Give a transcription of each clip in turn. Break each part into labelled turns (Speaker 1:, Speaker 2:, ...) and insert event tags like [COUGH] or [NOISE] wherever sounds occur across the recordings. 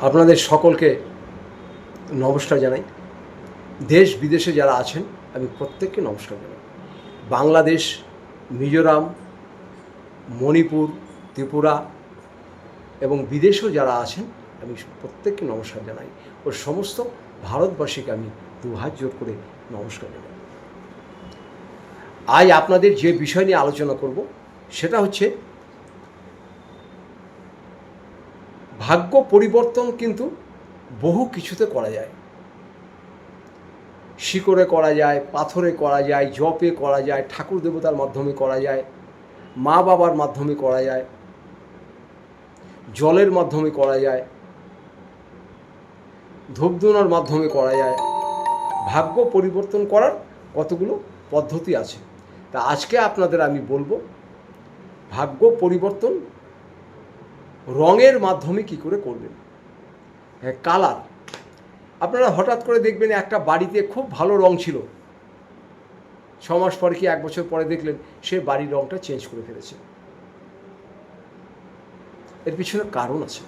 Speaker 1: আপনাদের সকলকে নমস্কার জানাই। দেশ বিদেশে যারা আছেন, আমি প্রত্যেককে নমস্কার জানাই। বাংলাদেশ, মিজোরাম, মণিপুর, ত্রিপুরা এবং বিদেশেও যারা আছেন, আমি প্রত্যেককে নমস্কার জানাই। ও সমস্ত ভারতবাসীকে আমি দু হাত জোর করে নমস্কার জানাই। আজ আপনাদের যে বিষয় নিয়ে আলোচনা করব, সেটা হচ্ছে ভাগ্য পরিবর্তন কিন্তু বহু কিছুতে করা যায়। শিকড়ে করা যায়, পাথরে করা যায়, জপে করা যায়, ঠাকুর দেবতার মাধ্যমে করা যায়, মা বাবার মাধ্যমে করা যায়, জলের মাধ্যমে করা যায়, ধূপধুনার মাধ্যমে করা যায়। ভাগ্য পরিবর্তন করার কতগুলো পদ্ধতি আছে। তা আজকে আপনাদের আমি বলব, ভাগ্য পরিবর্তন রঙের মাধ্যমে কি করে করবেন? হ্যাঁ কালার। আপনারা হঠাৎ করে দেখবেন একটা বাড়িতে খুব ভালো রং ছিল। ছ মাস পরে কি এক বছর পরে দেখলেন সে বাড়ির রংটা চেঞ্জ করে ফেলেছে। এর পিছনে কারণ আছে।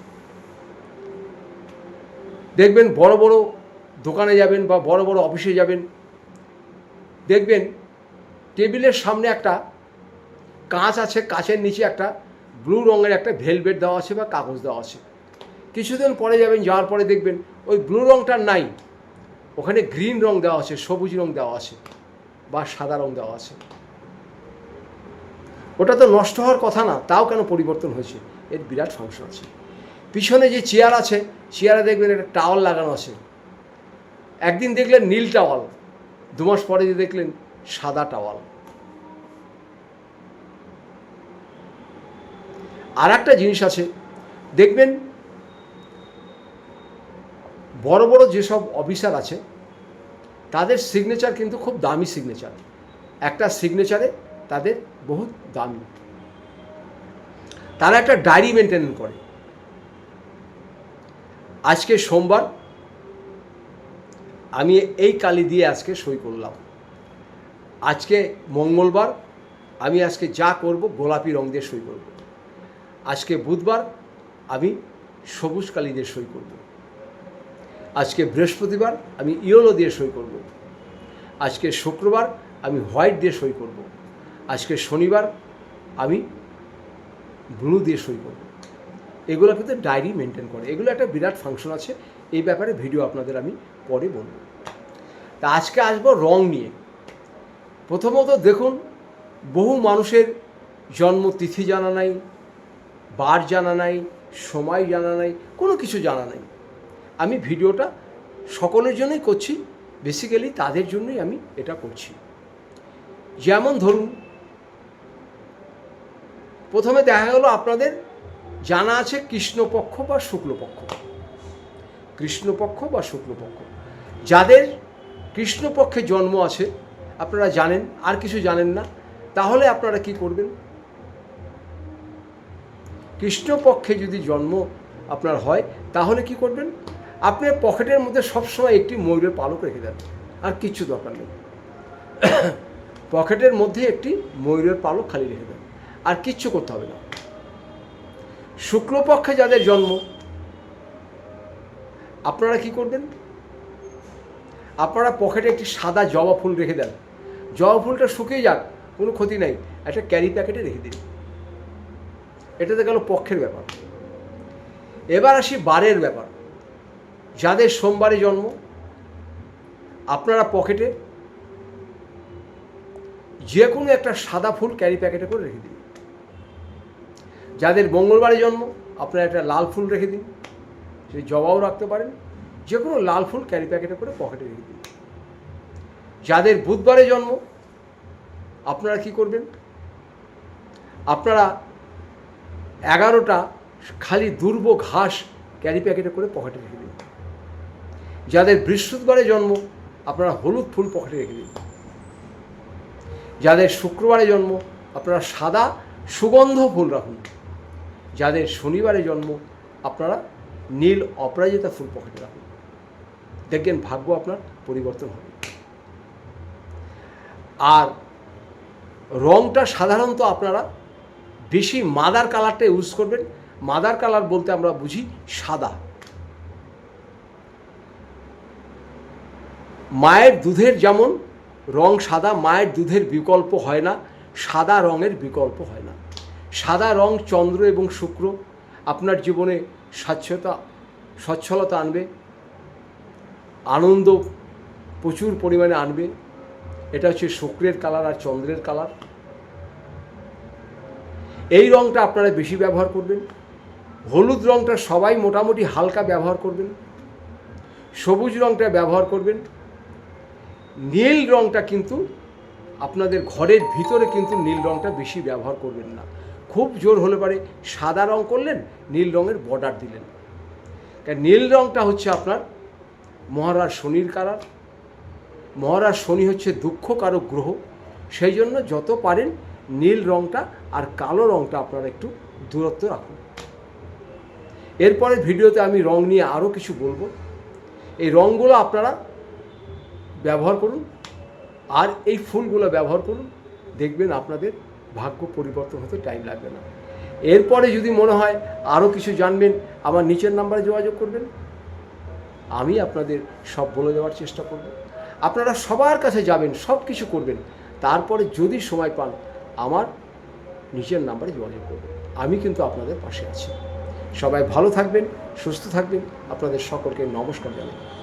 Speaker 1: দেখবেন বড় বড় দোকানে যাবেন বা বড় বড় অফিসে যাবেন, দেখবেন টেবিলের সামনে একটা কাঁচ আছে, কাঁচের নিচে একটা ব্লু রঙের একটা ভেলভেট দেওয়া আছে বা কাগজ দেওয়া আছে। কিছুদিন পরে যাবেন, যাওয়ার পরে দেখবেন ওই ব্লু রঙটা নাই। ওখানে গ্রিন রং দেওয়া আছে, সবুজ রং দেওয়া আছে বা সাদা রং দেওয়া আছে। ওটা তো নষ্ট হওয়ার কথা না, তাও কেন পরিবর্তন হয়েছে? এর বিরাট ফাংশন আছে। পিছনে যে চেয়ার আছে চেয়ারে দেখবেন একটা টাওয়াল লাগানো আছে। একদিন দেখলেন নীল টাওয়াল দু মাস পরে যে দেখলেন সাদা টাওয়াল আর একটা জিনিস আছে। দেখবেন, বড় বড় যেসব অফিসার আছে, তাদের সিগনেচার কিন্তু খুব দামি সিগনেচার একটা সিগনেচারে তাদের বহুত দামি। তারা একটা ডায়েরি মেনটেন করে। আজকে সোমবার, আমি এই কালি দিয়ে আজকে সই করলাম। আজকে মঙ্গলবার, আমি আজকে যা করব গোলাপি রং দিয়ে সই করব। আজকে বুধবার আমি সবুজ কালি দিয়ে সই করব। আজকে বৃহস্পতিবার আমি ইয়েলো দিয়ে সই করব। আজকে শুক্রবার আমি হোয়াইট দিয়ে সই করব। আজকে শনিবার আমি ব্লু দিয়ে সই করব। এগুলো কিন্তু ডায়েরি মেনটেন করে। এগুলো একটা বিরাট ফাংশন আছে। এই ব্যাপারে ভিডিও আপনাদের আমি পরে বলব। তা আজকে আসব রং নিয়ে। প্রথমত দেখুন, বহু মানুষের জন্মতিথি জানা নাই বার জানা নাই, সময় জানা নাই, কোনো কিছু জানা নাই। আমি ভিডিওটা সকলের জন্যই করছি বেসিক্যালি তাদের জন্যই আমি এটা করছি। যেমন ধরুন, প্রথমে দেখা গেল আপনাদের জানা আছে কৃষ্ণপক্ষ বা শুক্লপক্ষ। কৃষ্ণপক্ষ বা শুক্লপক্ষ। যাদের কৃষ্ণপক্ষে জন্ম আছে, আপনারা জানেন, আর কিছু জানেন না, তাহলে আপনারা কি করবেন? কৃষ্ণপক্ষে যদি জন্ম আপনার হয়, তাহলে কি করবেন? আপনি পকেটের মধ্যে সবসময় একটি ময়ূরের পালক রেখে দেন, আর কিচ্ছু দরকার নেই। [COUGHS] পকেটের মধ্যে একটি ময়ূরের পালক খালি রেখে দেন, আর কিচ্ছু করতে হবে না। শুক্লপক্ষে যাদের জন্ম, আপনারা কি করবেন? আপনারা পকেটে একটি সাদা জবা ফুল রেখে দেন। জবা ফুলটা শুকিয়ে যাক, কোনো ক্ষতি নাই। একটা ক্যারি প্যাকেটে রেখে দিন। এটাতে গেল পক্ষের ব্যাপার। এবার আসি বারের ব্যাপার। যাদের সোমবারে জন্ম, আপনারা পকেটে যে কোনো একটা সাদা ফুল ক্যারি প্যাকেটে করে রেখে দিন। যাদের মঙ্গলবারে জন্ম, আপনারা একটা লাল ফুল রেখে দিন। সেই জবাও রাখতে পারেন। যে কোনো লাল ফুল ক্যারি প্যাকেটে করে পকেটে রেখে দিন। যাদের বুধবারে জন্ম, আপনারা কি করবেন? আপনারা এগারোটা খালি দুর্ব ঘাস ক্যারি প্যাকেটে করে পকেটে রেখে দিন। যাদের বৃহস্পতিবারে জন্ম, আপনারা হলুদ ফুল পকেটে রেখে দিন। যাদের শুক্রবারে জন্ম, আপনারা সাদা সুগন্ধ ফুল রাখুন। যাদের শনিবারে জন্ম, আপনারা নীল অপরাজিতা ফুল পকেটে রাখুন। দেখবেন ভাগ্য আপনার পরিবর্তন হবে। আর রংটা সাধারণত আপনারা বেশি মাদার কালারটা ইউজ করবেন। মাদার কালার বলতে আমরা বুঝি সাদা। মায়ের দুধের যেমন রং সাদা, মায়ের দুধের বিকল্প হয় না, সাদা রঙের বিকল্প হয় না। সাদা রং চন্দ্র এবং শুক্র আপনার জীবনে স্বচ্ছতা, স্বচ্ছলতা আনবে, আনন্দ প্রচুর পরিমাণে আনবে। এটা হচ্ছে শুক্রের কালার আর চন্দ্রের কালার। এই রঙটা আপনারা বেশি ব্যবহার করবেন। হলুদ রঙটা সবাই মোটামুটি হালকা ব্যবহার করবেন। সবুজ রঙটা ব্যবহার করবেন। নীল রঙটা কিন্তু আপনাদের ঘরের ভিতরে কিন্তু নীল রঙটা বেশি ব্যবহার করবেন না। খুব জোর হলে পারে সাদা রং করলেন, নীল রঙের বর্ডার দিলেন। কারণ নীল রঙটা হচ্ছে আপনার মহারাজ শনির কালার। মহারাজ শনি হচ্ছে দুঃখ দুঃখকারক গ্রহ। সেই জন্য যত পারেন নীল রঙটা আর কালো রঙটা আপনারা একটু দূরত্ব রাখুন। এরপরে ভিডিওতে আমি রং নিয়ে আরও কিছু বলব। এই রঙগুলো আপনারা ব্যবহার করুন আর এই ফুলগুলো ব্যবহার করুন। দেখবেন আপনাদের ভাগ্য পরিবর্তন হতে টাইম লাগবে না। এরপরে যদি মনে হয় আরও কিছু জানবেন, আমার নিচের নাম্বারে যোগাযোগ করবেন। আমি আপনাদের সব বলে দেওয়ার চেষ্টা করব। আপনারা সবার কাছে যাবেন সব কিছু করবেন। তারপরে যদি সময় পান আমার নিজের নাম্বারে যোগাযোগ করবেন। আমি কিন্তু আপনাদের পাশে আছি। সবাই ভালো থাকবেন, সুস্থ থাকবেন। আপনাদের সকলকে নমস্কার জানাই।